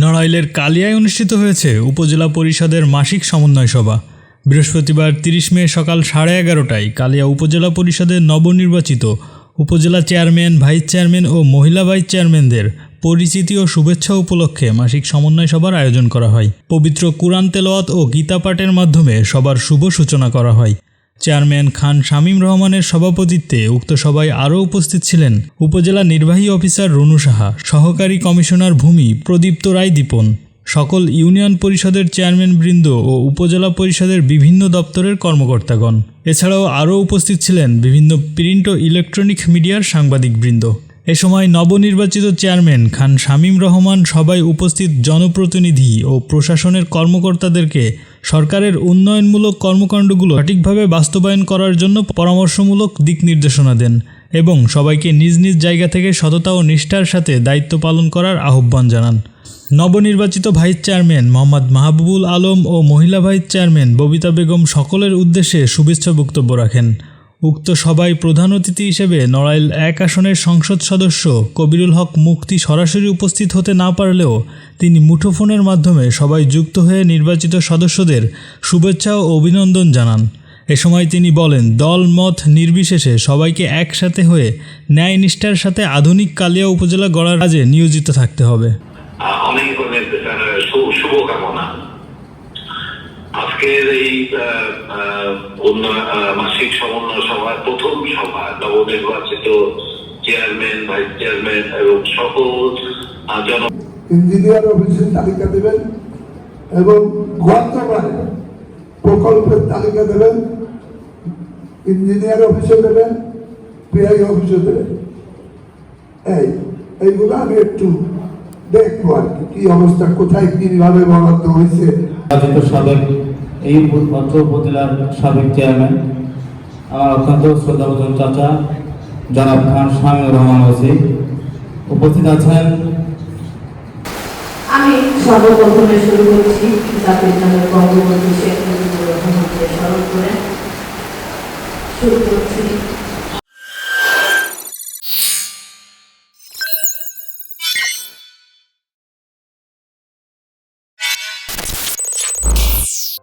নড়াইলের কালিয়ায় অনুষ্ঠিত হয়েছে উপজেলা পরিষদের মাসিক সমন্বয় সভা। বৃহস্পতিবার তিরিশ মে সকাল সাড়ে এগারোটায় কালিয়া উপজেলা পরিষদের নবনির্বাচিত উপজেলা চেয়ারম্যান, ভাইস চেয়ারম্যান ও মহিলা ভাইস চেয়ারম্যানদের পরিচিতি ও শুভেচ্ছা উপলক্ষে মাসিক সমন্বয় সভার আয়োজন করা হয়। পবিত্র কুরআন তেলাওয়াত ও গীতা পাঠের মাধ্যমে সবার শুভ সূচনা করা হয়। চেয়ারম্যান খান শামীম রহমানের সভাপতিত্বে উক্ত সভায় আরও উপস্থিত ছিলেন উপজেলা নির্বাহী অফিসার রুনু সাহা, সহকারী কমিশনার ভূমি প্রদীপ্ত রায় দীপন। সকল ইউনিয়ন পরিষদের চেয়ারম্যানবৃন্দ ও উপজেলা পরিষদের বিভিন্ন দপ্তরের কর্মকর্তাগণ। এছাড়াও আরও উপস্থিত ছিলেন বিভিন্ন প্রিন্ট ও ইলেকট্রনিক মিডিয়ার সাংবাদিকবৃন্দ এ সময় নবনির্বাচিত চেয়ারম্যান খান শামীম রহমান সবাই উপস্থিত জনপ্রতিনিধি ও প্রশাসনের কর্মকর্তাদেরকে সরকারের উন্নয়নমূলক কর্মকাণ্ডগুলো সঠিকভাবে বাস্তবায়ন করার জন্য পরামর্শমূলক দিক নির্দেশনা দেন এবং সবাইকে নিজ নিজ জায়গা থেকে সততা ও নিষ্ঠার সাথে দায়িত্ব পালন করার আহ্বান জানান। নবনির্বাচিত ভাইস চেয়ারম্যান মোহাম্মদ মাহবুবুল আলম ও মহিলা ভাইস চেয়ারম্যান ববিতা বেগম সকলের উদ্দেশ্যে শুভেচ্ছা বক্তব্য রাখেন। উক্ত সভায় প্রধান অতিথি হিসেবে নড়াইল এক আসনের সংসদ সদস্য কবিরুল হক মুক্তি সরাসরি উপস্থিত হতে না পারলেও তিনি মুঠোফোনের মাধ্যমে সবাই যুক্ত হয়ে নির্বাচিত সদস্যদের শুভেচ্ছা ও অভিনন্দন জানান। এ সময় তিনি বলেন, দল, মত নির্বিশেষে সবাইকে একসাথে হয়ে ন্যায় নিষ্ঠার সাথে আধুনিক কালিয়া উপজেলা গড়ার কাজে নিয়োজিত থাকতে হবে। শুভকামনা আজকের এই মাসিক সমন্বয় সভার প্রথম সভা নবনির্বাচিত চেয়ারম্যান ভাইস চেয়ারম্যান এবং সকল জন ইঞ্জিনিয়ার অফিসের তালিকা দেবেন এবং গন্তবারে প্রকল্পের তালিকা দেবেন ইঞ্জিনিয়ার অফিসে দেবেন পিআই অফিসে দেবেন। এই এইগুলো আমি একটু দেখব আর কি অবস্থা কোথায় কীভাবে বরাদ্দ হয়েছে। সাবেক এই অত্র উপজেলার সাবেক চেয়ারম্যান আমার অত্যন্ত শ্রদ্ধাভাজন চাচা, জনাব খান স্বামী রহমান ওসি উপস্থিত আছেন। আমি সর্বপ্রথমে শুরু করছি জাতির বঙ্গবন্ধু শেখ মুজিবুর রহমানকে স্মরণ করে। শুরু করছি।